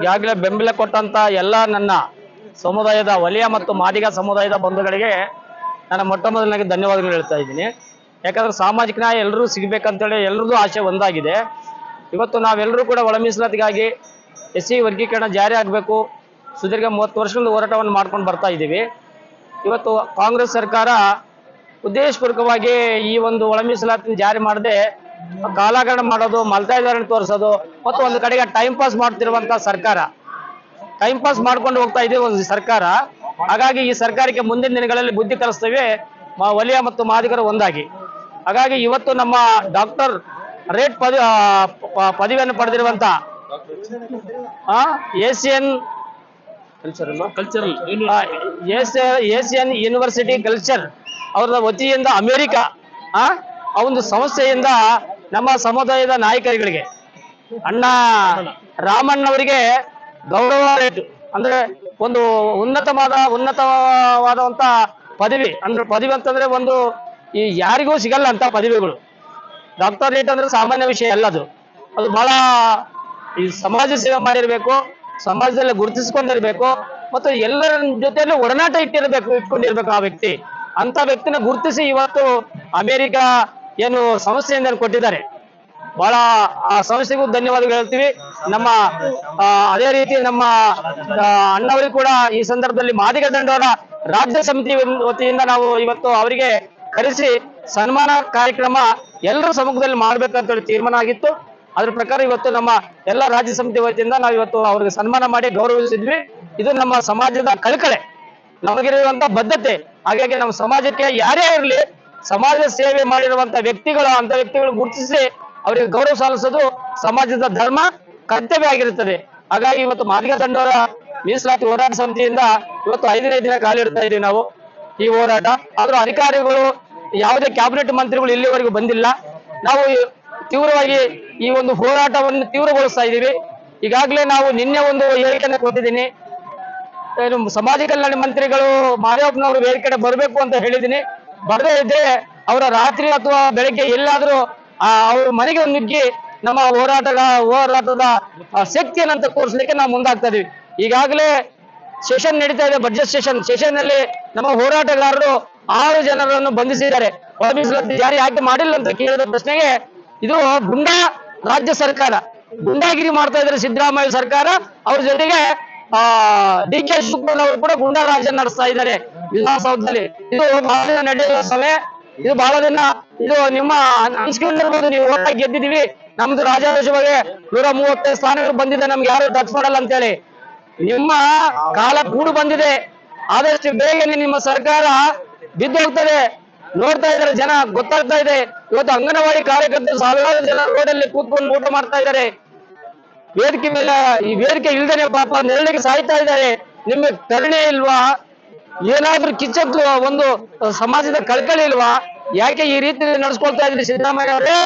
ಈಗಾಗಲೇ ಬೆಂಬಲ ಕೊಟ್ಟಂತ ಎಲ್ಲ ನನ್ನ ಸಮುದಾಯದ ವಲಯ ಮತ್ತು ಮಾದಿಗ ಸಮುದಾಯದ ಬಂಧುಗಳಿಗೆ ನಾನು ಮೊಟ್ಟ ಮೊದಲನಾಗಿ ಧನ್ಯವಾದಗಳು ಹೇಳ್ತಾ ಇದ್ದೀನಿ. ಯಾಕಂದ್ರೆ ಸಾಮಾಜಿಕ ನ್ಯಾಯ ಎಲ್ಲರೂ ಸಿಗಬೇಕಂತೇಳಿ ಎಲ್ಲರದ್ದು ಆಸೆ ಒಂದಾಗಿದೆ. ಇವತ್ತು ನಾವೆಲ್ಲರೂ ಕೂಡ ಒಳ ಮೀಸಲಾತಿಗಾಗಿ ಎಸ್ ಸಿ ವರ್ಗೀಕರಣ ಜಾರಿ ಆಗಬೇಕು. ಸುದೀರ್ಘ ಮೂವತ್ತು ವರ್ಷದಿಂದ ಹೋರಾಟವನ್ನು ಮಾಡ್ಕೊಂಡು ಬರ್ತಾ ಇದ್ದೀವಿ. ಇವತ್ತು ಕಾಂಗ್ರೆಸ್ ಸರ್ಕಾರ ಉದ್ದೇಶಪೂರ್ವಕವಾಗಿ ಈ ಒಂದು ಒಳ ಮೀಸಲಾತಿನ ಜಾರಿ ಮಾಡದೆ ಕಾಲಾಗರಣ ಮಾಡೋದು ಮಲ್ತಾಯಿದಾರಣ ತೋರಿಸೋದು ಮತ್ತು ಒಂದು ಕಡೆಗೆ ಟೈಮ್ ಪಾಸ್ ಮಾಡ್ತಿರುವಂತಹ ಸರ್ಕಾರ. ಟೈಮ್ ಪಾಸ್ ಮಾಡ್ಕೊಂಡು ಹೋಗ್ತಾ ಇದೆ ಒಂದು ಸರ್ಕಾರ. ಹಾಗಾಗಿ ಈ ಸರ್ಕಾರಕ್ಕೆ ಮುಂದಿನ ದಿನಗಳಲ್ಲಿ ಬುದ್ಧಿ ಕಲಿಸ್ತೇವೆ. ವಲಯ ಮತ್ತು ಮಾದಿಗರು ಒಂದಾಗಿ. ಹಾಗಾಗಿ ಇವತ್ತು ನಮ್ಮ ಡಾಕ್ಟರ್ ರೇಟ್ ಪದ ಪದವಿಯನ್ನು ಪಡೆದಿರುವಂತ Asian cultural Asian university culture ಅವರ ವತಿಯಿಂದ ಅಮೆರಿಕ ಆ ಆ ಒಂದು ಸಂಸ್ಥೆಯಿಂದ ನಮ್ಮ ಸಮುದಾಯದ ನಾಯಕರುಗಳಿಗೆ ಅಣ್ಣ ರಾಮಣ್ಣವರಿಗೆ ಗೌರವ ರೇಟ್. ಅಂದ್ರೆ ಒಂದು ಉನ್ನತವಾದ ಉನ್ನತವಾದಂತ ಪದವಿ. ಅಂದ್ರೆ ಪದವಿ ಅಂತಂದ್ರೆ ಒಂದು ಈ ಯಾರಿಗೂ ಸಿಗಲ್ಲ ಅಂತ ಪದವಿಗಳು. ಡಾಕ್ಟರ್ ನೀಟ್ ಅಂದ್ರೆ ಸಾಮಾನ್ಯ ವಿಷಯ ಅಲ್ಲ ಅದು ಅದು ಬಹಳ ಈ ಸಮಾಜ ಸೇವೆ ಮಾಡಿರ್ಬೇಕು, ಸಮಾಜದಲ್ಲಿ ಗುರುತಿಸ್ಕೊಂಡಿರ್ಬೇಕು, ಮತ್ತು ಎಲ್ಲರ ಜೊತೆಯಲ್ಲಿ ಒಡನಾಟ ಇಟ್ಟಿರ್ಬೇಕು, ಇಟ್ಕೊಂಡಿರ್ಬೇಕು ಆ ವ್ಯಕ್ತಿ. ಅಂತ ವ್ಯಕ್ತಿನ ಗುರುತಿಸಿ ಇವತ್ತು ಅಮೆರಿಕ ಏನು ಸಮಸ್ಯೆಯಿಂದ ಕೊಟ್ಟಿದ್ದಾರೆ. ಬಹಳ, ಆ ಸಂಸ್ಥೆಗೂ ಧನ್ಯವಾದಗಳು ಹೇಳ್ತೀವಿ. ನಮ್ಮ ಅದೇ ರೀತಿ ನಮ್ಮ ಅಣ್ಣವರಿಗೂ ಕೂಡ ಈ ಸಂದರ್ಭದಲ್ಲಿ ಮಾದಿಗ ದಂಡವರ ರಾಜ್ಯ ಸಮಿತಿ ವತಿಯಿಂದ ನಾವು ಇವತ್ತು ಅವರಿಗೆ ಕರೆಸಿ ಸನ್ಮಾನ ಕಾರ್ಯಕ್ರಮ ಎಲ್ಲರ ಸಮ್ಮುಖದಲ್ಲಿ ಮಾಡ್ಬೇಕಂತ ಹೇಳಿ ತೀರ್ಮಾನ ಆಗಿತ್ತು. ಅದ್ರ ಪ್ರಕಾರ ಇವತ್ತು ನಮ್ಮ ಎಲ್ಲ ರಾಜ್ಯ ಸಮಿತಿ ವತಿಯಿಂದ ನಾವು ಇವತ್ತು ಅವ್ರಿಗೆ ಸನ್ಮಾನ ಮಾಡಿ ಗೌರವಿಸಿದ್ವಿ. ಇದು ನಮ್ಮ ಸಮಾಜದ ಕಳಕಳೆ. ನಮಗಿರುವಂತ ಬದ್ಧತೆ. ಹಾಗಾಗಿ ನಮ್ಮ ಸಮಾಜಕ್ಕೆ ಯಾರೇ ಇರಲಿ, ಸಮಾಜ ಸೇವೆ ಮಾಡಿರುವಂತ ವ್ಯಕ್ತಿಗಳು, ಅಂತ ವ್ಯಕ್ತಿಗಳು ಗುರುತಿಸಿ ಅವರಿಗೆ ಗೌರವ ಸಲ್ಲಿಸೋದು ಸಮಾಜದ ಧರ್ಮ, ಕರ್ತವ್ಯ ಆಗಿರುತ್ತದೆ. ಹಾಗಾಗಿ ಇವತ್ತು ಮಾದಿಗ ತಂಡವರ ಮೀಸಲಾತಿ ಹೋರಾಟ ಸಮಿತಿಯಿಂದ ಇವತ್ತು ಐದನೇ ದಿನ ಕಾಲಿಡ್ತಾ ಇದ್ದೀವಿ ನಾವು. ಈ ಹೋರಾಟ. ಆದ್ರೂ ಅಧಿಕಾರಿಗಳು, ಯಾವುದೇ ಕ್ಯಾಬಿನೆಟ್ ಮಂತ್ರಿಗಳು ಇಲ್ಲಿವರೆಗೂ ಬಂದಿಲ್ಲ. ನಾವು ತೀವ್ರವಾಗಿ ಈ ಒಂದು ಹೋರಾಟವನ್ನು ತೀವ್ರಗೊಳಿಸ್ತಾ ಇದ್ದೀವಿ. ಈಗಾಗಲೇ ನಾವು ನಿನ್ನೆ ಒಂದು ಹೇಳಿಕೆಯನ್ನು ಕೊಟ್ಟಿದ್ದೀನಿ. ಸಮಾಜ ಕಲ್ಯಾಣ ಮಂತ್ರಿಗಳು ಮಾದೇವಪ್ಪನವರು ಬೇರೆ ಕಡೆ ಬರಬೇಕು ಅಂತ ಹೇಳಿದ್ದೀನಿ. ಬರದೇ ಇದ್ರೆ ಅವರ ರಾತ್ರಿ ಅಥವಾ ಬೆಳಗ್ಗೆ ಎಲ್ಲಾದ್ರೂ ಅವ್ರ ಮನೆಗೆ ನುಗ್ಗಿ ನಮ್ಮ ಹೋರಾಟದ ಹೋರಾಟದ ಶಕ್ತಿಯನ್ನಂತ ತೋರಿಸ್ಲಿಕ್ಕೆ ನಾವು ಮುಂದಾಗ್ತಾ ಇದೀವಿ. ಈಗಾಗಲೇ ಸೆಷನ್ ನಡೀತಾ ಇದೆ ಬಜೆಟ್ ಸೆಷನ್ ಸೆಷನ್ನಲ್ಲಿ ನಮ್ಮ ಹೋರಾಟಗಾರರು ಆರು ಜನರನ್ನು ಬಂಧಿಸಿದ್ದಾರೆ. ಜಾರಿ ಆಯ್ಕೆ ಮಾಡಿಲ್ಲ ಅಂತ ಕೇಳಿದ ಪ್ರಶ್ನೆಗೆ, ಇದು ಗುಂಡಾ ರಾಜ್ಯ ಸರ್ಕಾರ. ಗುಂಡಾಗಿರಿ ಮಾಡ್ತಾ ಇದ್ದಾರೆ ಸಿದ್ದರಾಮಯ್ಯ ಸರ್ಕಾರ. ಅವ್ರ ಜೊತೆಗೆ, ಆ ಡಿ ಕೆ ಶಿವಕುಮಾರ್ ಅವರು ಕೂಡ ಗುಂಡಾ ರಾಜ್ಯ ನಡೆಸ್ತಾ ಇದ್ದಾರೆ ವಿಧಾನಸೌಧದಲ್ಲಿ. ಇದು ಬಹಳ ದಿನ ನಡೆಯುವ ಸಭೆ. ಇದು ಬಹಳ ದಿನ, ಇದು ನಿಮ್ಮ ಅನ್- ಅನ್ಸ್ಕೊಂಡಿರ್ಬೋದು ನೀವು ಓಟ ಗೆದ್ದಿದೀವಿ ನಮ್ದು ರಾಜಾದೇಶವಾಗಿ ನೂರ ಮೂವತ್ತೈದು ಸ್ಥಾನಗಳು ಬಂದಿದೆ. ನಮ್ಗೆ ಯಾರು ಟಚ್ ಮಾಡಲ್ಲ ಅಂತೇಳಿ. ನಿಮ್ಮ ಕಾಲ ಕೂಡು ಬಂದಿದೆ. ಆದಷ್ಟು ಬೇಗನೆ ನಿಮ್ಮ ಸರ್ಕಾರ ಬಿದ್ದೋಗ್ತದೆ. ನೋಡ್ತಾ ಇದ್ದಾರೆ ಜನ ಗೊತ್ತಾಗ್ತಾ ಇದೆ. ಇವತ್ತು ಅಂಗನವಾಡಿ ಕಾರ್ಯಕರ್ತರು ಸಾವಿರಾರು ಜನ ರೋಡಲ್ಲಿ ಕೂತ್ಕೊಂಡು ಊಟ ಮಾಡ್ತಾ ಇದ್ದಾರೆ. ವೇದಿಕೆ ಮೇಲೆ ಈ ವೇದಿಕೆ ಇಲ್ದೇನೆ ಪಾಪ ನೆರಳಿಗೆ ಸಾಯ್ತಾ ಇದ್ದಾರೆ. ನಿಮಗೆ ಕರುಣೆ ಇಲ್ವಾ? ಏನಾದ್ರೂ ಕಿಚ್ಚದ್ದು ಒಂದು ಸಮಾಜದ ಕಳ್ಕಳಿ ಇಲ್ವಾ? ಯಾಕೆ ಈ ರೀತಿ ನಡೆಸ್ಕೊಳ್ತಾ ಇದ್ರಿ ಸಿದ್ದರಾಮಯ್ಯ ಅವರೇ?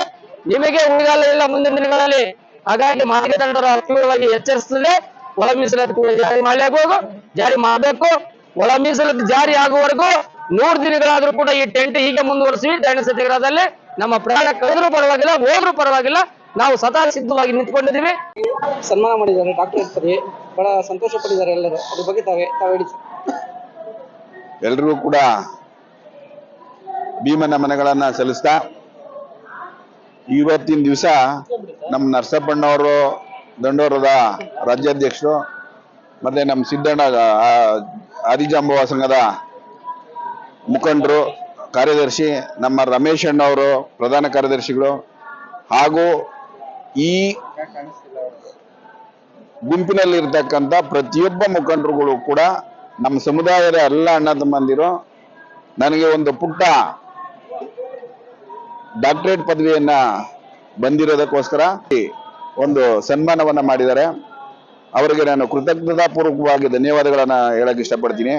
ನಿಮಗೆ ಉಳಿಗಾಲ ಇಲ್ಲ ಮುಂದಿನ ದಿನಗಳಲ್ಲಿ. ಹಾಗಾಗಿ ಮಾರ್ಗದಂಡರು ತೀವ್ರವಾಗಿ ಎಚ್ಚರಿಸ್ತದೆ. ಒಳ ಮೀಸಲಾತಿ ಕೂಡ ಜಾರಿ ಮಾಡಲೇಬೇಕು ಜಾರಿ ಮಾಡಬೇಕು. ಒಳ ಮೀಸಲಾತಿ ಜಾರಿ ಆಗುವವರೆಗೂ ನೂರು ದಿನಗಳಾದ್ರೂ ಕೂಡ ಈ ಟೆಂಟ್ ಹೀಗೆ ಮುಂದುವರಿಸಿ ದಂಡ ಸತ್ಯಾಗ್ರಹದಲ್ಲಿ ನಮ್ಮ ಪ್ರಾಣ ಕಳೆದ್ರೂ ಪರವಾಗಿಲ್ಲ ಹೋದ್ರೂ ಪರವಾಗಿಲ್ಲ ನಾವು ಸದಾ ಸಿದ್ಧವಾಗಿ ನಿಂತ್ಕೊಂಡಿದ್ದೀವಿ. ಸನ್ಮಾನ ಮಾಡಿದ್ದಾರೆ ಡಾಕ್ಟರ್ ಸರಿ ಬಹಳ ಸಂತೋಷ ಪಟ್ಟಿದ್ದಾರೆ ಎಲ್ಲರೂ. ಅದ್ರ ಬಗ್ಗೆ ತಾವೇ ತಾವು ಹೇಳಿ. ಎಲ್ರಿಗೂ ಕೂಡ ಭೀಮ ಮನೆಗಳನ್ನ ಸಲ್ಲಿಸ್ತಾ ಇವತ್ತಿನ ದಿವಸ ನಮ್ಮ ನರಸಪ್ಪಣ್ಣವರು ದಂಡೋರದ ರಾಜ್ಯಾಧ್ಯಕ್ಷರು, ಮತ್ತೆ ನಮ್ಮ ಸಿದ್ದಣ್ಣ ಆದಿಜಾಂಬವ ಸಂಘದ ಮುಖಂಡರು, ಕಾರ್ಯದರ್ಶಿ, ನಮ್ಮ ರಮೇಶ್ ಅಣ್ಣವರು, ಪ್ರಧಾನ ಕಾರ್ಯದರ್ಶಿಗಳು, ಹಾಗೂ ಈ ಗುಂಪಿನಲ್ಲಿರ್ತಕ್ಕಂಥ ಪ್ರತಿಯೊಬ್ಬ ಮುಖಂಡರುಗಳು ಕೂಡ ನಮ್ಮ ಸಮುದಾಯದ ಎಲ್ಲ ಅಣ್ಣ ತಮ್ಮಂದಿರು, ನನಗೆ ಒಂದು ಪುಟ್ಟ ಡಾಕ್ಟರೇಟ್ ಪದವಿಯನ್ನ ಬಂದಿರೋದಕ್ಕೋಸ್ಕರ ಒಂದು ಸನ್ಮಾನವನ್ನ ಮಾಡಿದ್ದಾರೆ. ಅವರಿಗೆ ನಾನು ಕೃತಜ್ಞತಾಪೂರ್ವಕವಾಗಿ ಧನ್ಯವಾದಗಳನ್ನು ಹೇಳಕ್ ಇಷ್ಟಪಡ್ತೀನಿ.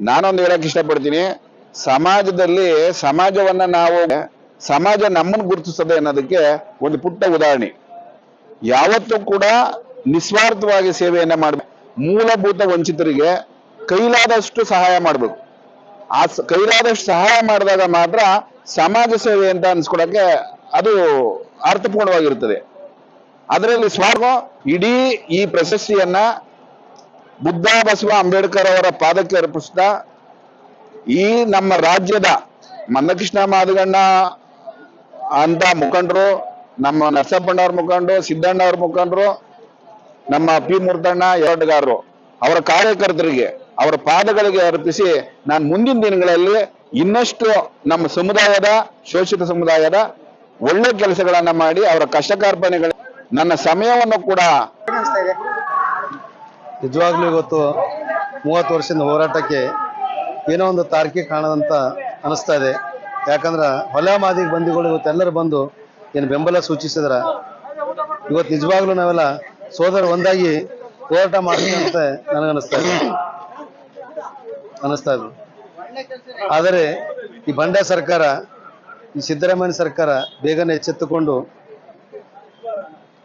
ನಾನೊಂದು ಹೇಳಕ್ ಇಷ್ಟಪಡ್ತೀನಿ. ಸಮಾಜದಲ್ಲಿ ಸಮಾಜವನ್ನ ನಾವು ಸಮಾಜ ನಮ್ಮನ್ನು ಗುರುತಿಸ್ತದೆ ಅನ್ನೋದಕ್ಕೆ ಒಂದು ಪುಟ್ಟ ಉದಾಹರಣೆ. ಯಾವತ್ತೂ ಕೂಡ ನಿಸ್ವಾರ್ಥವಾಗಿ ಸೇವೆಯನ್ನ ಮಾಡಬೇಕು ಮೂಲಭೂತ ವಂಚಿತರಿಗೆ ಕೈಲಾದಷ್ಟು ಸಹಾಯ ಮಾಡಬೇಕು. ಆ ಕೈಲಾದಷ್ಟು ಸಹಾಯ ಮಾಡಿದಾಗ ಮಾತ್ರ ಸಮಾಜ ಸೇವೆ ಅಂತ ಅನ್ಸ್ಕೊಳಕ್ಕೆ ಅದು ಅರ್ಥಪೂರ್ಣವಾಗಿರುತ್ತದೆ ಅದರಲ್ಲಿ ಸ್ವಾರ್ಥ ಇಡೀ ಈ ಪ್ರಶಸ್ತಿಯನ್ನ ಬುದ್ಧ ಬಸವ ಅಂಬೇಡ್ಕರ್ ಅವರ ಪಾದಕ್ಕೆ ಅರ್ಪಿಸ್ತಾ, ಈ ನಮ್ಮ ರಾಜ್ಯದ ಮನ್ನಕೃಷ್ಣ ಮಾದಗಣ್ಣ ಅಂತ ಮುಖಂಡರು, ನಮ್ಮ ನರಸಪ್ಪಣ್ಣವ್ರ ಮುಖಂಡರು, ಸಿದ್ದಣ್ಣ ಅವ್ರ ಮುಖಂಡರು, ನಮ್ಮ ಪಿ ಮುರ್ತಣ್ಣ ಎರಡುಗಾರರು, ಅವರ ಕಾರ್ಯಕರ್ತರಿಗೆ, ಅವರ ಪಾದಗಳಿಗೆ ಅರ್ಪಿಸಿ ನಾನು ಮುಂದಿನ ದಿನಗಳಲ್ಲಿ ಇನ್ನಷ್ಟು ನಮ್ಮ ಸಮುದಾಯದ, ಶೋಷಿತ ಸಮುದಾಯದ ಒಳ್ಳೆ ಕೆಲಸಗಳನ್ನ ಮಾಡಿ ಅವರ ಕಷ್ಟ ಕಾರ್ಪಣೆಗಳ ನನ್ನ ಸಮಯವನ್ನು ಕೂಡ ನಿಜವಾಗ್ಲೂ ಇವತ್ತು ಮೂವತ್ತು ವರ್ಷದ ಹೋರಾಟಕ್ಕೆ ಏನೋ ಒಂದು ತಾರ್ಕಿಕ ಕಾಣದಂತ ಅನಿಸ್ತಾ ಇದೆ. ಯಾಕಂದ್ರೆ ಹೊಲ ಮಾದಿಗೆ ಬಂದಿಗಳು ಇವತ್ತೆಲ್ಲರೂ ಬಂದು ಏನು ಬೆಂಬಲ ಸೂಚಿಸಿದ್ರ. ಇವತ್ತು ನಿಜವಾಗ್ಲೂ ನಾವೆಲ್ಲ ಸೋದರ ಒಂದಾಗಿ ಹೋರಾಟ ಮಾಡ್ತೀವಿ ಅಂತ ನನಗನ್ನಿಸ್ತಾ ಇದೆ. ಅನಿಸ್ತಾ ಇದೆ. ಆದರೆ ಈ ಬಂಡ ಸರ್ಕಾರ, ಈ ಸಿದ್ದರಾಮಯ್ಯ ಸರ್ಕಾರ ಬೇಗನೆ ಎಚ್ಚೆತ್ತುಕೊಂಡು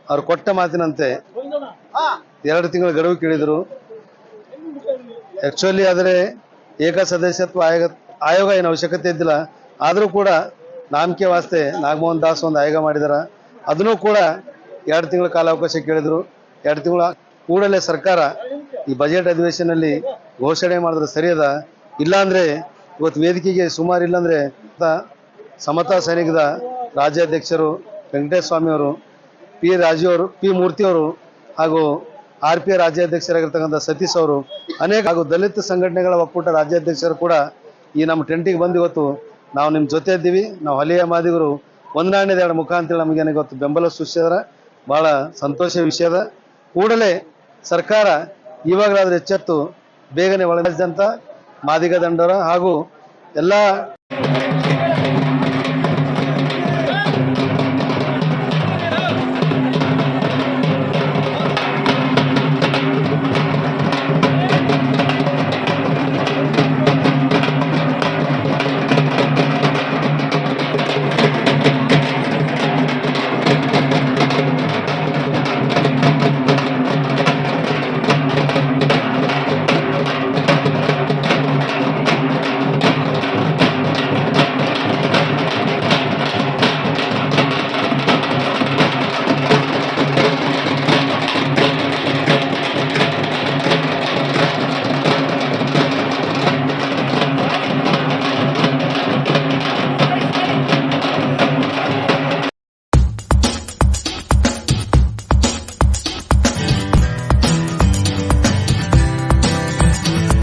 ಅವ್ರು ಕೊಟ್ಟ ಮಾತಿನಂತೆ ಎರಡು ತಿಂಗಳ ಗಡುವು ಕೇಳಿದರು. ಆ್ಯಕ್ಚುಲಿ ಆದರೆ ಏಕ ಸದಸ್ಯತ್ವ ಆಯೋಗ ಆಯೋಗ ಏನು ಅವಶ್ಯಕತೆ ಇದ್ದಿಲ್ಲ. ಆದರೂ ಕೂಡ ನಾಮಕೆ ವಾಸ್ತೆ ನಾಗಮೋಹನ್ ದಾಸ್ ಒಂದು ಆಯೋಗ ಮಾಡಿದಾರ. ಅದನ್ನು ಕೂಡ ಎರಡು ತಿಂಗಳ ಕಾಲಾವಕಾಶ ಕೇಳಿದರು. ಎರಡು ತಿಂಗಳ ಕೂಡಲೇ ಸರ್ಕಾರ ಈ ಬಜೆಟ್ ಅಧಿವೇಶನಲ್ಲಿ ಘೋಷಣೆ ಮಾಡಿದ್ರೆ ಸರಿಯದ? ಇಲ್ಲಾಂದರೆ ಇವತ್ತು ವೇದಿಕೆಗೆ ಸುಮಾರು ಇಲ್ಲಾಂದರೆ ಸಮತಾ ಸೈನಿಕದ ರಾಜ್ಯಾಧ್ಯಕ್ಷರು ವೆಂಕಟೇಶ ಸ್ವಾಮಿ ಅವರು ಪಿ ರಾಜು ಪಿ ಮೂರ್ತಿ ಅವರು ಹಾಗೂ ಆರ್ ಪಿ ರಾಜ್ಯಾಧ್ಯಕ್ಷರಾಗಿರ್ತಕ್ಕಂಥ ಸತೀಶ್ ಅವರು ಅನೇಕ ಹಾಗೂ ದಲಿತ ಸಂಘಟನೆಗಳ ಒಕ್ಕೂಟ ರಾಜ್ಯಾಧ್ಯಕ್ಷರು ಕೂಡ ಈ ನಮ್ಮ ಟೆಂಟಿಗೆ ಬಂದು ಇವತ್ತು ನಾವು ನಿಮ್ಮ ಜೊತೆ ಇದ್ದೀವಿ. ನಾವು ಹಲಿಯ ಮಾದಿಗರು ಒಂದು ನಾಣ್ಯದ ಎರಡು ಮುಖ ಅಂತೇಳಿ ನಮಗೆ ಇವತ್ತು ಬೆಂಬಲ ಸೂಚಿಸಿದಾರೆ ಬಹಳ ಸಂತೋಷ ವಿಷಯದ ಕೂಡಲೇ ಸರ್ಕಾರ ಇವಾಗಲಾದ್ರೆ ಎಚ್ಚೆತ್ತು ಬೇಗನೆ ಒಳಗಿಸಿದಂಥ ಮಾದಿಗ ದಂಡರ ಹಾಗೂ ಎಲ್ಲ